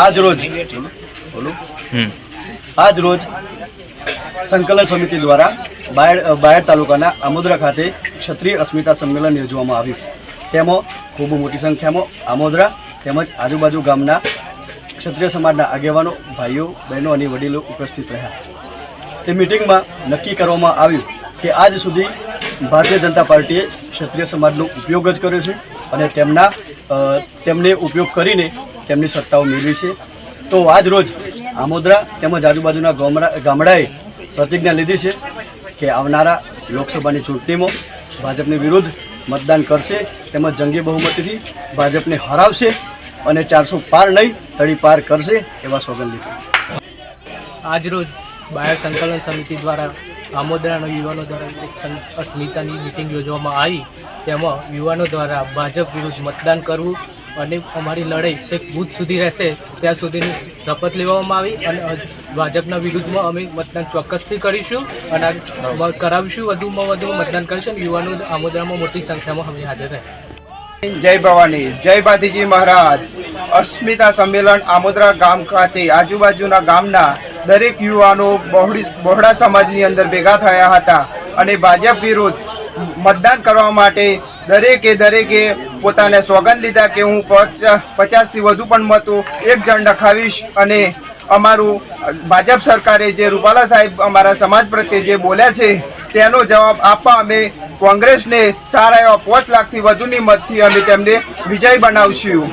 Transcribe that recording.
આજ રોજ આજ રોજ સંકલન સમિતિ દ્વારા બાયડ બાયડ તાલુકાના આમોદરા ખાતે ક્ષત્રિય અસ્મિતા સંમેલન યોજવામાં આવ્યું. તેમાં ખૂબ મોટી સંખ્યામાં આમોદરા તેમજ આજુબાજુ ગામના ક્ષત્રિય સમાજના આગેવાનો ભાઈઓ બહેનો અને વડીલો ઉપસ્થિત રહ્યા. તે મિટિંગમાં નક્કી કરવામાં આવ્યું કે આજ સુધી ભારતીય જનતા પાર્ટીએ ક્ષત્રિય સમાજનો ઉપયોગ જ કર્યો છે અને તેમના તેમને ઉપયોગ કરીને તેમની સત્તાઓ મેળવી છે. તો આજ રોજ આમોદરા તેમજ આજુબાજુના ગામડાએ પ્રતિજ્ઞા લીધી છે કે આવનારા લોકસભાની ચૂંટણીમાં ભાજપની વિરુદ્ધ મતદાન કરશે તેમજ જંગી બહુમતીથી ભાજપને હરાવશે અને ચારસો પાર નહીં તળી પાર કરશે એવા સોગંદ લીધા આજરોજ બાયર સંકલન સમિતિ દ્વારા આમોદરાના યુવાનો દ્વારા એક અસ્મિતાની મિટિંગ યોજવામાં આવી. તેમાં યુવાનો દ્વારા ભાજપ વિરુદ્ધ મતદાન કરવું અને અમારી લડાઈ છેક બુથ સુધી રહેશે, ત્યાં સુધીની શપથ લેવામાં આવી અને ભાજપના વિરુદ્ધમાં અમે મતદાન ચોક્કસથી કરીશું અને કરાવીશું, વધુમાં વધુ મતદાન કરીશું યુવાનો આમોદરામાં મોટી સંખ્યામાં અમે હાજર રહે. જય ભવાની, જય ભાતીજી મહારાજ. અસ્મિતા સંમેલન આમોદરા ગામ ખાતે આજુબાજુના ગામના દરેક યુવાનો બહોળી, બહોળા સમાજની અંદર ભેગા થયા હતા અને ભાજપ વિરુદ્ધ મતદાન કરવા માટે દરેકે દરેકે પોતાને સોગંદ લીધા કે હું પચાસ પચાસથી વધુ પણ મતો એક જણ લખાવીશ અને અમારું ભાજપ સરકારે જે રૂપાલા સાહેબ અમારા સમાજ પ્રત્યે જે બોલ્યા છે, તેનો જવાબ આપવા અમે કોંગ્રેસને સારા એવા પાંચ લાખથી વધુની મતથી અમે તેમને વિજય બનાવશું.